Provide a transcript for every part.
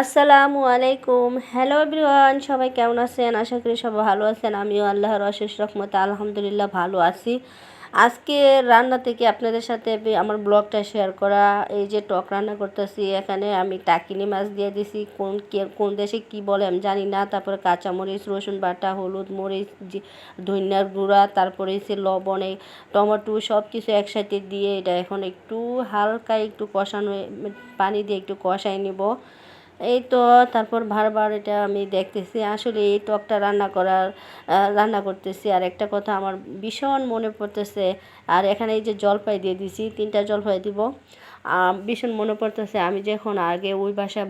আসসালামু আলাইকুম। Hello everyone সবাই কেমন আছেন? আশা করি সবাই ভালো আছেন। আমিও আল্লাহর অশেষ রহমতে আলহামদুলিল্লাহ ভালো আছি। আজকে রান্না থেকে আপনাদের সাথে আমার ব্লগটা শেয়ার করা, এই যে টক রান্না করতেছি, এখানে আমি টাকিনি মাছ দিয়ে দিছি। কোন কোন দেশে কি বলে আমি জানি না। তারপরে কাঁচামরিচ, রসুন বাটা, হলুদ মরিচ ধনিয়ার গুঁড়া, তারপরে সে লবণে টমেটো সব কিছু একসাথে দিয়ে এটা এখন একটু হালকা একটু কষানো পানি দিয়ে একটু কষাই নিব। এই তো, তারপর বারবার এটা আমি দেখতেছি। আসলে এই টকটা রান্না করার রান্না করতেছি। আর একটা কথা আমার ভীষণ মনে পড়তেছে, আর এখানে এই যে জলপাই দিয়ে দিছি, তিনটা জলপাই দিব। ভীষণ মনে পড়তেছে, আমি যখন আগে ওই বাসা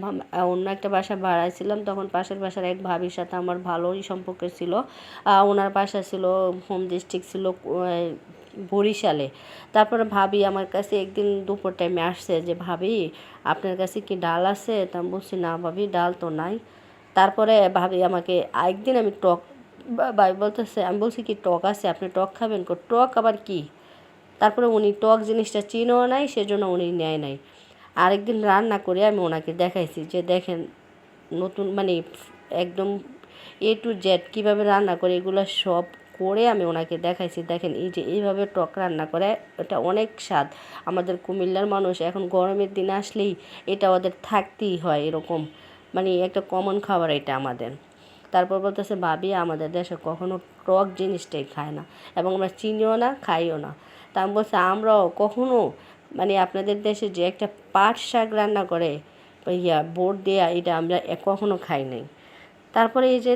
অন্য একটা বাসা ভাড়াইছিলাম, তখন পাশের বাসার এক ভাবির সাথে আমার ভালোই সম্পর্ক ছিল। ওনার বাসা ছিল, হোম ডিস্ট্রিক্ট ছিল বরিশালে। তারপরে ভাবি আমার কাছে একদিন দুপুর টাইমে আসছে যে, ভাবি, আপনার কাছে কি ডাল আছে? তা বলছি, না ভাবি, ডাল তো নাই। তারপরে ভাবি আমাকে একদিন আমি টক, বা- ভাই বলতেছে, আমি বলছি কি টক আছে, আপনি টক খাবেন? টক আবার কি? তারপরে উনি টক জিনিসটা চিনেও নাই, সেজন্য উনি নেয় নাই। আরেকদিন রান্না করে আমি ওনাকে দেখাইছি যে, দেখেন, নতুন মানে একদম এ টু জেড কীভাবে রান্না করে, এগুলো সব করে আমি ওনাকে দেখাইছি, দেখেন এই যে এইভাবে টক রান্না করে, এটা অনেক স্বাদ। আমাদের কুমিল্লার মানুষ এখন গরমের দিন আসলেই এটা ওদের থাকতেই হয় এরকম। মানে একটা কমন খাবার এটা আমাদের। তারপর বলতেছে, ভাবি, আমাদের দেশে কখনো টক জিনিসটাই খায় না এবং আমরা চিনিও না, খাইও না। তা আমি বলছি, আমরাও কখনো মানে আপনাদের দেশে যে একটা পাট শাক রান্না করে ইয়া বোট দেয়া, এটা আমরা কখনো খাই নাই। তারপরে এই যে,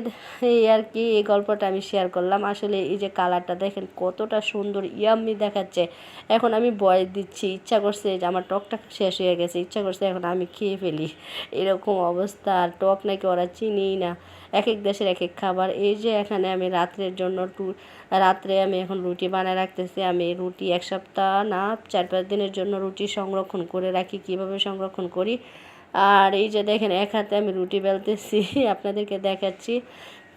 এই আর কি, এই গল্পটা আমি শেয়ার করলাম। আসলে এই যে কালারটা দেখেন, কতটা সুন্দর ইয়াম্মি দেখাচ্ছে। এখন আমি বয়স দিচ্ছি, ইচ্ছা করছে যে আমার টকটা শেষ হয়ে গেছে, ইচ্ছা করছে এখন আমি খেয়ে ফেলি। এরকম অবস্থা, আর টক নাকি ওরা চিনিই না। এক এক দেশের এক এক খাবার। এই যে এখানে আমি রাত্রের জন্য টু, রাত্রে আমি এখন রুটি বানায় রাখতেছি। আমি রুটি এক সপ্তাহ না, চার পাঁচ দিনের জন্য রুটি সংরক্ষণ করে রাখি। কীভাবে সংরক্ষণ করি? আর এই যে দেখেন, এক হাতে আমি রুটি বেলতেছি, আপনাদেরকে দেখাচ্ছি।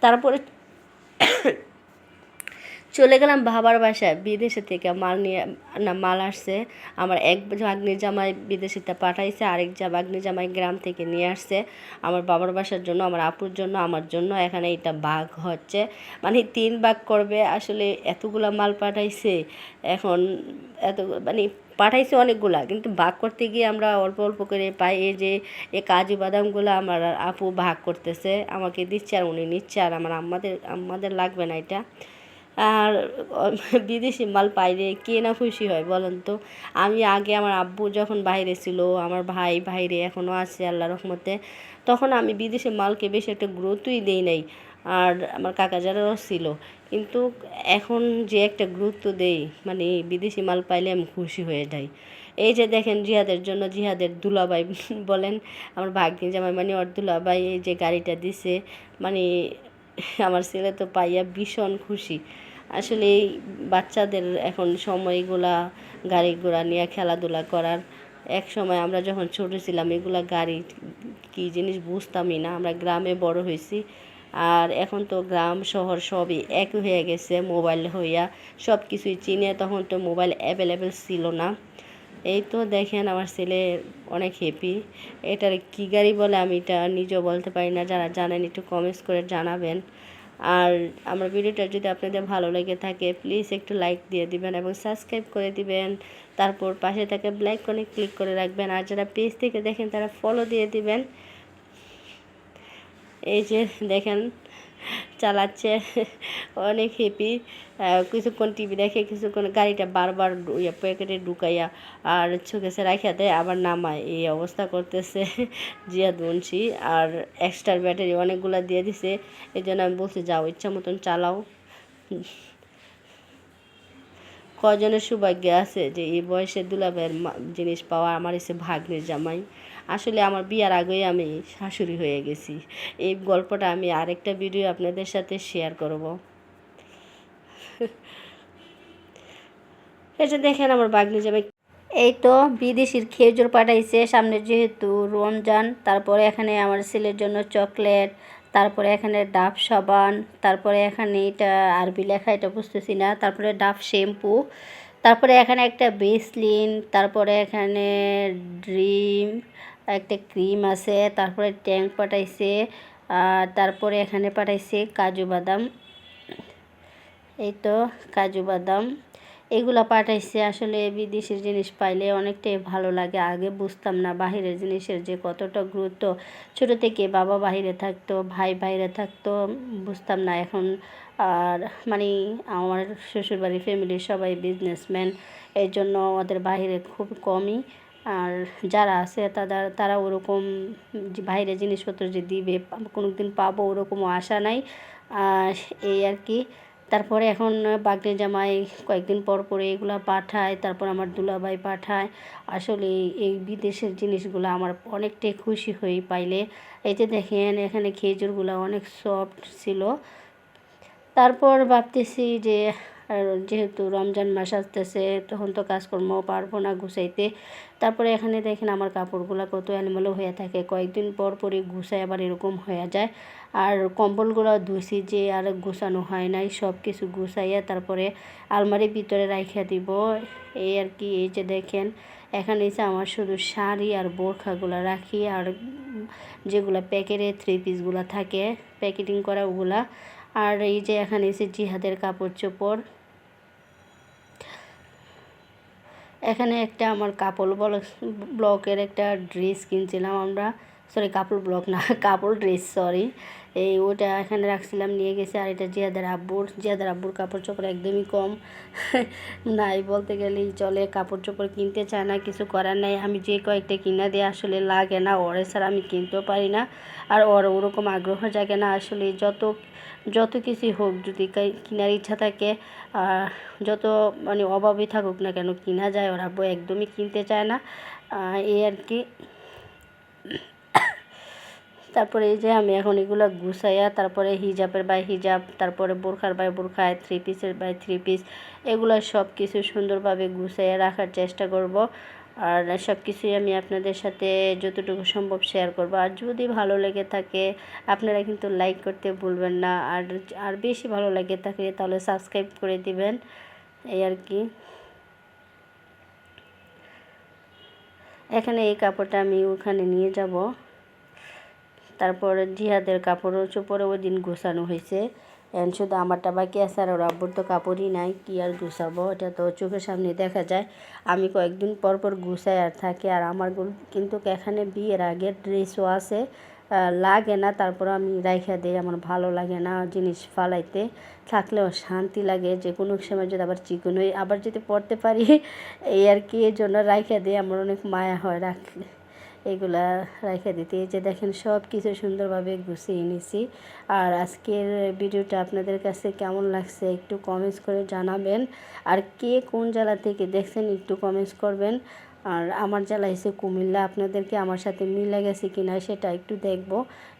তারপরে চলে গেলাম বাবার বাসায়, বিদেশে থেকে মাল নিয়ে, না, মাল আসছে। আমার এক ভাগ্নি জামাই বিদেশিতে পাঠাইছে, আরেক যা ভাগ্নি জামাই গ্রাম থেকে নিয়ে আসছে। আমার বাবার বাসার জন্য, আমার আপুর জন্য, আমার জন্য, এখানে এটা বাঘ হচ্ছে। মানে তিন বাঘ করবে, আসলে এতগুলা মাল পাঠাইছে, এখন এত মানে পাঠাইছে অনেকগুলা, কিন্তু ভাগ করতে গিয়ে আমরা অল্প অল্প করে পাই এই যে এই কাজু বাদামগুলো আমার আপু ভাগ করতেছে, আমাকে দিচ্ছে আর উনি নিচ্ছে আর আমার আমাদের আমাদের লাগবে না এটা। আর বিদেশি মাল পাইলে কে না খুশি হয় বলেন তো? আমি আগে আমার আব্বু যখন বাইরে ছিল, আমার ভাই বাইরে এখনও আছে আল্লাহ রহমতে, তখন আমি বিদেশি মালকে বেশি একটা গুরুত্বই দেই নাই। আর আমার কাকা যারাও ছিল। কিন্তু এখন যে একটা গুরুত্ব দেই মানে বিদেশি মাল পাইলে আমি খুশি হয়ে যাই। এই যে দেখেন জিহাদের জন্য জিহাদের দুলাভাই বলেন, আমার ভাগ্নি জামাই মানে ওর দুলাভাই এই যে গাড়িটা দিছে মানে আমার ছেলে তো পাইয়া ভীষণ খুশি। আসলে এই বাচ্চাদের এখন সময়গুলা গাড়ি ঘোড়া নিয়ে খেলাধুলা করার এক সময় আমরা যখন ছোট ছিলাম, এগুলা গাড়ি কী জিনিস বুঝতামই না। আমরা গ্রামে বড় হয়েছি আর এখন তো গ্রাম, শহর সবই এক হয়ে গেছে মোবাইল হইয়া। সব কিছুই চিনে, তখন তো মোবাইল অ্যাভেলেবেল ছিল না। এই তো দেখেন আমার ছেলে অনেক হ্যাপি এটার কী গাড়ি বলে আমি এটা নিজেও বলতে পারি না, যারা জানেন একটু কমেন্টস করে জানাবেন। আর আমার ভিডিওটা যদি আপনাদের ভালো লেগে থাকে প্লিজ একটু লাইক দিয়ে দিবেন এবং সাবস্ক্রাইব করে দিবেন। তারপর পাশে থাকে ব্ল্যাক করে ক্লিক করে রাখবেন। আর যারা পেজ থেকে দেখেন, তারা ফলো দিয়ে দিবেন। এই যে দেখেন, চালাচ্ছে, অনেক হ্যাপি কিছুক্ষণ টিভি দেখে, কিছুক্ষণ গাড়িটা বারবার ইয়ে প্যাকেটে ঢুকাইয়া আর চোখেছে রাখিয়া দেয়, আবার নামায়। এই অবস্থা করতেছে জিয়া মুন্সি আর এক্সট্রার ব্যাটারি অনেকগুলো দিয়ে দিছে। এই জন্য আমি বলছি, যাও, ইচ্ছা মতন চালাও। কজনের সৌভাগ্য আছে যে এই বয়সে দুলাভের জিনিস পাওয়া আমার এসে ভাগ্নের জামাই। আসলে আমার বিয়ার আগেই আমি শাশুড়ি হয়ে গেছি। এই গল্পটা আমি আরেকটা ভিডিও আপনাদের সাথে শেয়ার করব। এটা দেখেন আমার বাগনি যাবে। এই তো বিদেশির খেজুর পাঠাইছে, সামনে যেহেতু রমজান, তারপরে এখানে আমার ছেলের জন্য চকলেট, তারপরে এখানে ডাব সাবান, তারপরে এখানে এটা আরবি লেখা, এটা বুঝতেছি না, তারপরে ডাব শ্যাম্পু তারপরে এখানে একটা বেসলিন তারপরে এখানে ড্রিম, একটা ক্রিম আছে, তারপরে ট্যাঙ্ক পাঠাইছে, আর তারপরে এখানে পাঠাইছে কাজু বাদাম। এই তো কাজু বাদাম। এগুলা পাঠাইছে আসলে বিদেশের জিনিস পাইলে অনেকটাই ভালো লাগে। আগে বুঝতাম না বাহিরের জিনিসের যে কতটা গুরুত্ব। ছোট থেকে বাবা বাহিরে থাকতো, ভাই বাইরে থাকতো, বুঝতাম না। এখন আর মানে আমার শ্বশুরবাড়ির ফ্যামিলির সবাই বিজনেসম্যান এই জন্য ওদের বাহিরে খুব কমই। আর যারা আছে তাদের তারা ওরকম বাইরে জিনিসপত্র যে দিবে কোনো দিন পাবো ওরকমও আশা নাই। এই আর কি। তারপরে এখন বাগনে জামাই কয়েকদিন পর পরে এগুলো পাঠায়, তারপর আমার দুলাভাই পাঠায়। আসলে এই বিদেশের জিনিসগুলো আমার অনেকটাই খুশি হয়ে পাইলে। এই যে দেখেন, এখানে খেজুরগুলো অনেক সফট ছিল। তারপর ভাবতেছি যে আর যেহেতু রমজান মাস আসতেছে, তখন তো কাজকর্ম পারব না গুছাইতে। তারপরে এখানে দেখেন আমার কাপড়গুলো কত অ্যানিমেলও হয়ে থাকে। কয়েকদিন পর পরই গুছাই আবার এরকম হয়ে যায়। আর কম্বলগুলো ধুইছি যে আর গুছানো হয় নাই সব কিছু গুছাইয়া তারপরে আলমারির ভিতরে রাখিয়া দিব। এই আর কি, এই যে দেখেন, এখানে এসে আমার শুধু শাড়ি আর বোরখাগুলো রাখি আর যেগুলো প্যাকেটে থ্রি পিসগুলো থাকে, প্যাকেটিং করা ওগুলা। আর এই যে এখানে এসে জিহাদের কাপড় চোপড় এখানে একটা আমার কাপড় ব্লকের একটা ড্রেস কিনছিলাম আমরা। সরি কাপড় ব্লক না, কাপড় ড্রেস সরি এই ওটা এখানে রাখছিলাম, নিয়ে গেছে, আর এটা জিয়াদার আব্বুর। জিয়াদার আব্বুর কাপড় চোপড় একদমই কম। নাই বলতে গেলেই চলে, কাপড় চোপড় কিনতে চায় না, কিছু করার নাই। আমি যে কয়েকটা কিনা দিয়ে আসলে লাগে না, ওরে ছাড়া আমি কিনতেও পারি না। আর ওর ওরকম আগ্রহ জাগে না আসলে, যত যত কিছুই হোক, যদি কেনার ইচ্ছা থাকে, আর যত মানে অভাবই থাকুক না কেন, কিনা যায়। ওরা আব্বু একদমই কিনতে চায় না। এই আর কি। তারপরে এই যে আমি এখন এগুলো গুছাইয়া তারপরে হিজাবের বাই হিজাব, তারপরে বোরখার বাই বোরখায় থ্রি পিসের বাই থ্রি পিস এগুলো সব কিছু সুন্দরভাবে গুছাইয়া রাখার চেষ্টা করব। আর সব কিছুই আমি আপনাদের সাথে যতটুকু সম্ভব শেয়ার করব। আর যদি ভালো লেগে থাকে, আপনারা কিন্তু লাইক করতে ভুলবেন না। আর আর বেশি ভালো লাগে থাকে, তাহলে সাবস্ক্রাইব করে দিবেন। এই আর কি। এখানে এই কাপড়টা আমি ওখানে নিয়ে যাব। তারপর জিহাদের কাপড়ও চোপড়ে ওই দিন গোছানো হয়েছে। এখন শুধু আমারটা বাকি আছে আর ওর আব্বুর তো কাপড়ই নাই, কী আর গুছাবো? এটা তো চোখের সামনে দেখা যায়। আমি কয়েকদিন পর পর গুছাই আর থাকি। আর আমার কিন্তু এখানে বিয়ের আগের ড্রেসও আছে লাগে না। তারপর আমি রাইখা দিই, আমার ভালো লাগে না জিনিস ফালাইতে। থাকলেও শান্তি লাগে, যে কোনো সময় যদি আবার চিকন হই, আবার যদি পড়তে পারি, এই আর কি, এই জন্য রাইখা দিই। আমার অনেক মায়া হয় রাখলে। এগুলা রেখে দিতে। যে দেখেন সব কিছু সুন্দরভাবে গুছিয়ে নিছি। আর আজকের ভিডিওটা আপনাদের কাছে কেমন লাগছে একটু কমেন্টস করে জানাবেন। আর কে কোন জেলা থেকে দেখছেন একটু কমেন্টস করবেন। আর আমার জেলা এসে কুমিল্লা, আপনাদেরকে আমার সাথে মিলে গেছে কিনা সেটা একটু দেখব।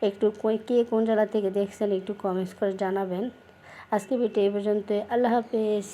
একটু কে কোন জেলা থেকে দেখছেন একটু কমেন্টস করে জানাবেন। আজকে ভিডিও এই পর্যন্ত আল্লাহ হাফেজ।